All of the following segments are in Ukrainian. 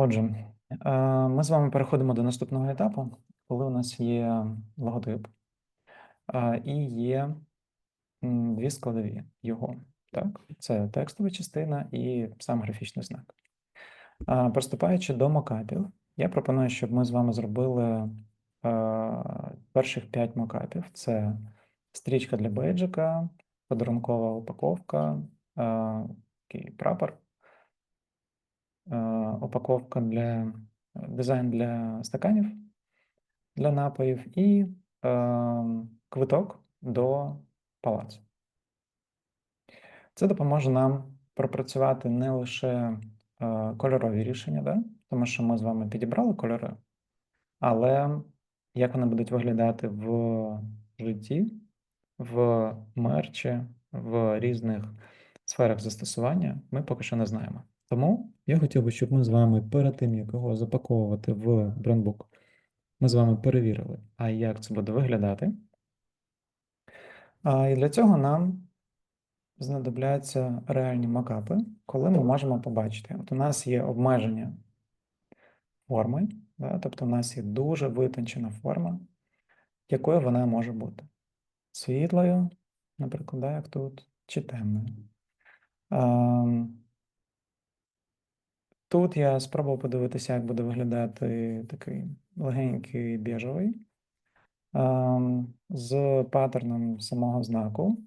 Отже, е, ми з вами переходимо до наступного етапу, коли у нас є логотип е, і є дві складові його. Так? Це текстова частина і сам графічний знак. Е, Приступаючи до мокапів, я пропоную, щоб ми з вами зробили перших 5 мокапів. Це стрічка для бейджика, подарункова упаковка, прапор е, упаковка для дизайн для стаканів для напоїв і квиток до палацу. Це допоможе нам пропрацювати не лише е, кольорові рішення, да? тому що ми з вами підібрали кольори, але як вони будуть виглядати в житті, в мерчі, в різних сферах застосування, ми поки що не знаємо. Тому я хотів би, щоб ми з вами перед тим, як його запаковувати в брендбук, ми з вами перевірили, а як це буде виглядати. А, і для цього нам знадобляться реальні макапи, коли ми можемо побачити. От у нас є обмеження форми, да? тобто у нас є дуже витончена форма, якою вона може бути. Світлою, наприклад, як тут, чи темною. Тут я спробував подивитися, як буде виглядати такий легенький біжевий ем, з паттерном самого знаку.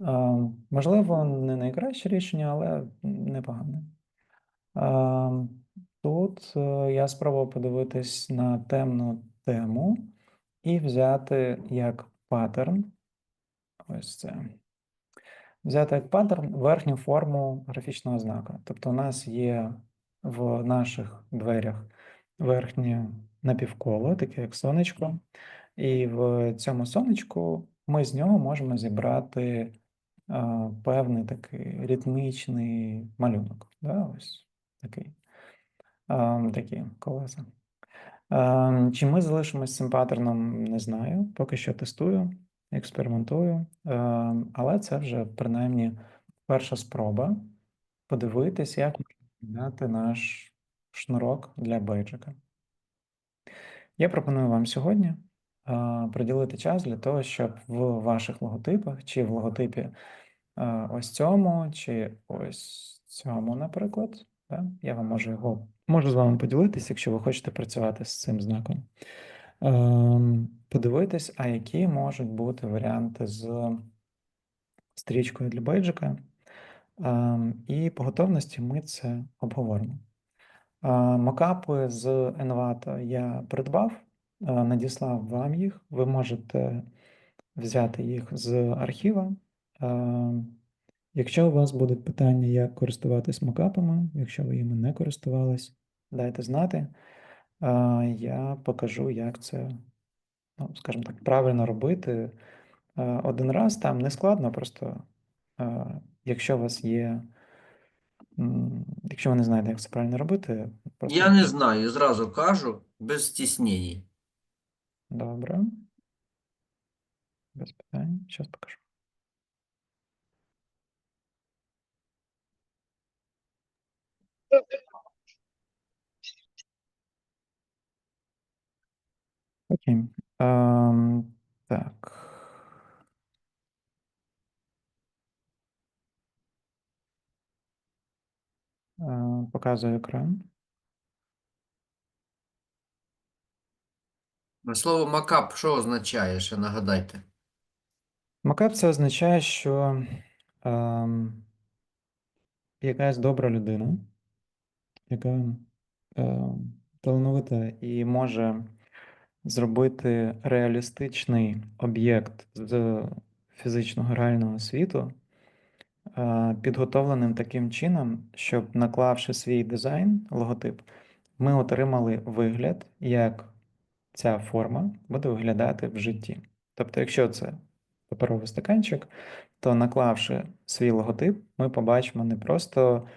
Ем, Можливо, не найкраще рішення, але непогане. Ем, Тут е, я спробував подивитись на темну тему і взяти як паттерн. Ось це. Взяти як паттерн верхню форму графічного знака. Тобто, у нас є в наших дверях верхнє напівколо, таке як сонечко, і в цьому сонечку ми з нього можемо зібрати а, певний такий ритмічний малюнок. Да? Ось такий, а, такі колеса. А, чи ми залишимось цим паттерном, не знаю. Поки що тестую, експериментую, а, але це вже принаймні перша спроба подивитись, як дати наш шнурок для бейджика. Я пропоную вам сьогодні приділити час для того, щоб в ваших логотипах, чи в логотипі ось цьому, чи ось цьому, наприклад, да? я вам можу його можу з вами поділитися, якщо ви хочете працювати з цим знаком. Подивитись, а які можуть бути варіанти з стрічкою для бейджика. Ем, І по готовності ми це обговоримо. Е, Мокапи з Envato я придбав, е, надіслав вам їх. Ви можете взяти їх з архіва. Е, Якщо у вас будуть питання, як користуватись мокапами, якщо ви їми не користувались, дайте знати. Я покажу, як це, ну, скажімо так, правильно робити. Один раз там не складно, просто якщо у вас є. Якщо ви не знаєте, як це правильно робити, просто Я не знаю, зразу кажу, без стіснення. добре. Без питань. Зараз покажу. Окей. Ем, так. Е, Показую екран. Слово макап що означає, ще нагадайте? Макап це означає, що ем, якась добра людина, яка ем, талановита і може зробити реалістичний об'єкт з фізичного реального світу, е, підготовленим таким чином, щоб наклавши свій дизайн, логотип, ми отримали вигляд, як ця форма буде виглядати в житті. Тобто, якщо це паперовий стаканчик, то наклавши свій логотип, ми побачимо не просто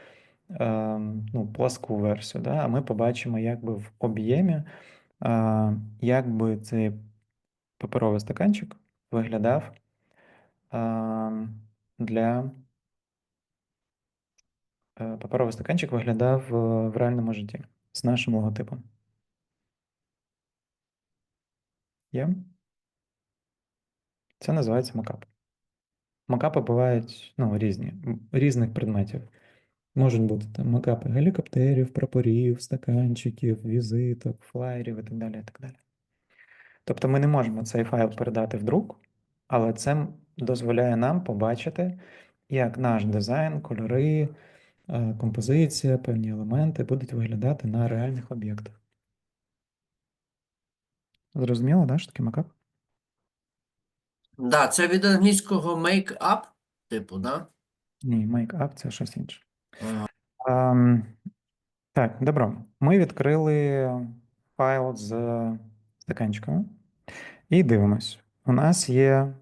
е, ну, пласку версію, да, а ми побачимо якби в об'ємі, е, як би цей паперовий стаканчик виглядав е, для е, паперовий стаканчик виглядав е, в реальному житті. з нашим логотипом. Є? Це називається макап. Макапи бувають ну, різні, різних предметів. Можуть бути там макапи гелікоптерів, прапорів, стаканчиків, візиток, флаєрів і так далі. І так далі. Тобто ми не можемо цей файл передати в друк, але це дозволяє нам побачити, як наш дизайн, кольори, е, композиція, певні елементи будуть виглядати на реальних об'єктах. Зрозуміло, да, що таке макап? Да, це від англійського make up, типу, да? Ні, make-up це щось інше. Ага. Ем, так, добро. Ми відкрили файл з стаканчиками і дивимось. У нас є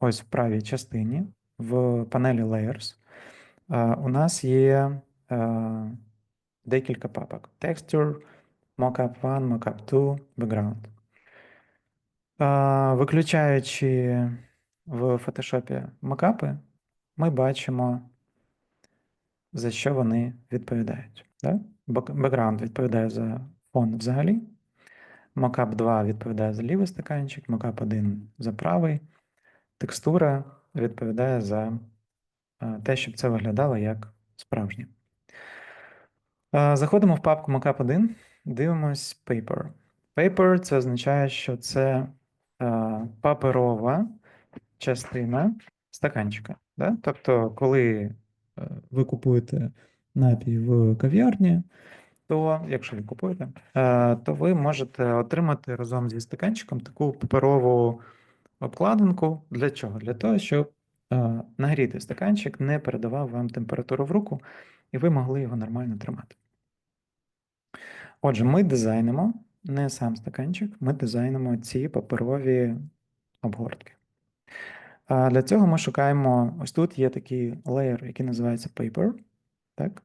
ось в правій частині в панелі Layers. У нас є е, декілька папок: Texture, Mockup 1, Mockup 2, Background. Виключаючи в Photoshop макапи, ми бачимо за що вони відповідають. Да? Бекграунд відповідає за фон взагалі. Mockup 2 відповідає за лівий стаканчик, Mockup 1 за правий. Текстура відповідає за те, щоб це виглядало як справжнє. Е, Заходимо в папку Mockup 1, дивимось Paper. Paper це означає, що це е, паперова частина стаканчика. Да? Тобто, коли е, ви купуєте напій в кав'ярні, то якщо ви купуєте, е, то ви можете отримати разом зі стаканчиком таку паперову обкладинку. Для чого? Для того, щоб е, нагрітий стаканчик не передавав вам температуру в руку, і ви могли його нормально тримати. Отже, ми дизайнимо не сам стаканчик, ми дизайнимо ці паперові обгортки. Для цього ми шукаємо, ось тут є такий layer, який називається paper. Так?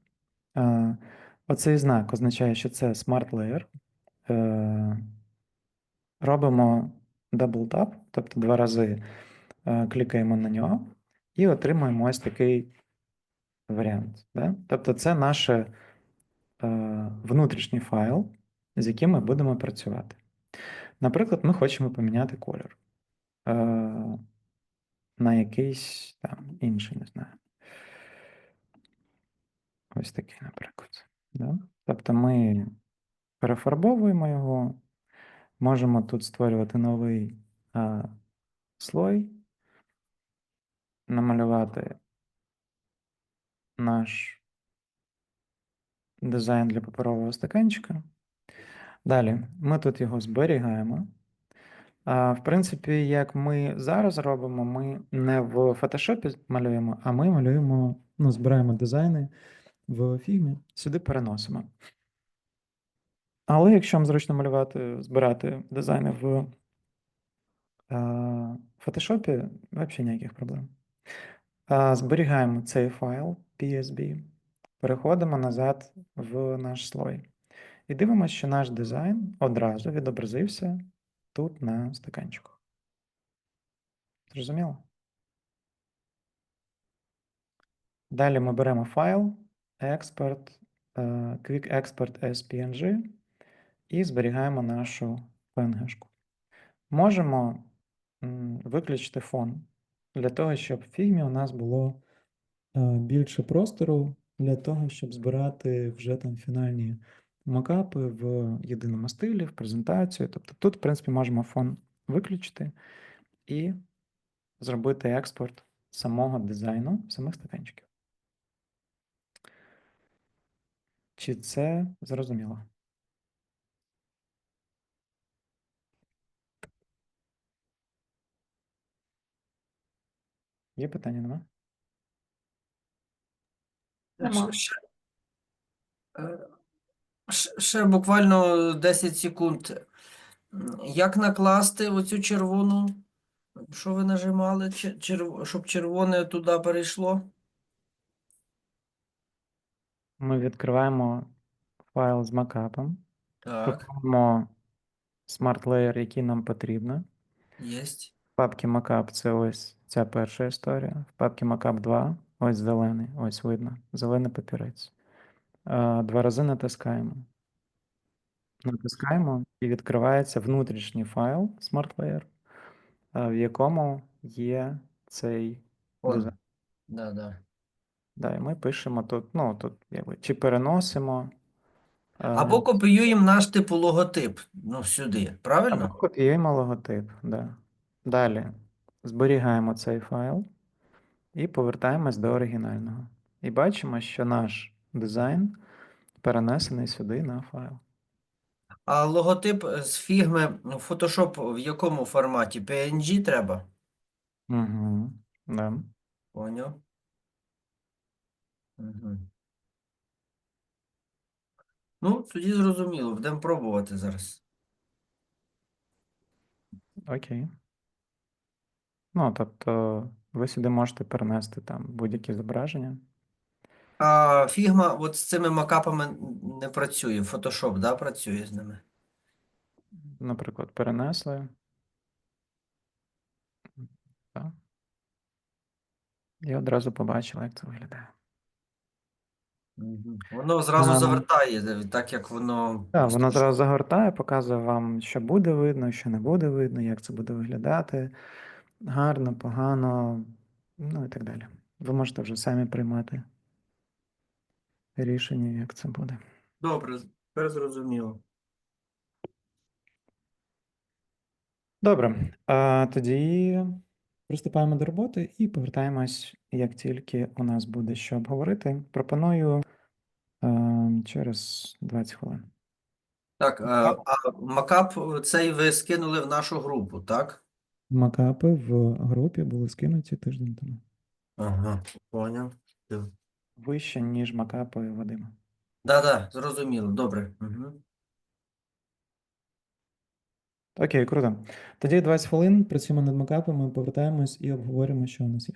Оцей знак означає, що це Smart Layer. Е, Робимо double tap, тобто два рази е, клікаємо на нього і отримуємо ось такий варіант. Да? Тобто це наш е, внутрішній файл, з яким ми будемо працювати. Наприклад, ми хочемо поміняти колір. Е, на якийсь там інший, не знаю. Ось такий, наприклад. Да? Тобто ми перефарбовуємо його, можемо тут створювати новий а, слой, намалювати наш дизайн для паперового стаканчика. Далі ми тут його зберігаємо. В принципі, як ми зараз робимо, ми не в Photoshop малюємо, а ми малюємо, ну, збираємо дизайни в Figma, сюди переносимо. Але якщо вам зручно малювати, збирати дизайни в е, Photoshop, взагалі ніяких проблем. Зберігаємо цей файл PSB, переходимо назад в наш слой. І дивимося, що наш дизайн одразу відобразився тут на стаканчику. Зрозуміло? Далі ми беремо файл export, е, Quick Export as PNG і зберігаємо нашу PNG-шку. Можемо виключити фон для того, щоб в фігмі у нас було е, більше простору для того, щоб збирати вже там фінальні макапи в єдиному стилі, в презентацію. Тобто тут, в принципі, можемо фон виключити і зробити експорт самого дизайну, самих стаканчиків. Чи це зрозуміло? Є питання, нема? Нема. Ще, е, ще- ще буквально 10 секунд. Як накласти оцю червону? Що ви нажимали, черв- щоб червоне туди перейшло? Ми відкриваємо файл з макапом, Так, шукаємо Layer, який нам потрібно. єсть. Папці Mockup це ось ця перша історія. В папці Mockup 2 ось зелений, ось видно, зелений папірець. Два рази натискаємо. натискаємо і відкривається внутрішній файл SmartLayer, е, в якому є цей дизайн. Да, да. Да, і ми пишемо тут, ну, тут якби, чи переносимо. е, Або копіюємо наш типу логотип ну, сюди, або правильно? копіюємо логотип. Да. Далі зберігаємо цей файл і повертаємось до оригінального. І бачимо, що наш дизайн перенесений сюди на файл. А логотип з фігми Photoshop в якому форматі? PNG треба? Угу. Да. Поняв. Угу. Ну, тоді зрозуміло, будемо пробувати зараз. Окей. Ну, тобто, ви сюди можете перенести там будь-які зображення. А Figma от з цими макапами не працює. Photoshop, да, працює з ними. Наприклад, перенесли. Так. І одразу побачили, як це виглядає. Воно зразу Ем. завертає, е, так як воно. Так, воно в одразу загортає, показує вам, що буде видно, що не буде видно, як це буде виглядати. Гарно, погано, ну і так далі. Ви можете вже самі приймати рішення, як це буде. Добре, тепер зрозуміло. Добре, а тоді приступаємо до роботи і повертаємось, як тільки у нас буде що обговорити. Пропоную е, через 20 хвилин. Так, а, а макап цей ви скинули в нашу групу, так? Макапи в групі були скинуті тиждень тому. Ага, поняв. Вище, ніж макапи Вадима. Да-да, зрозуміло, добре. Угу. Окей, круто. Тоді 20 хвилин працюємо над макапами, повертаємось і обговорюємо, що у нас є.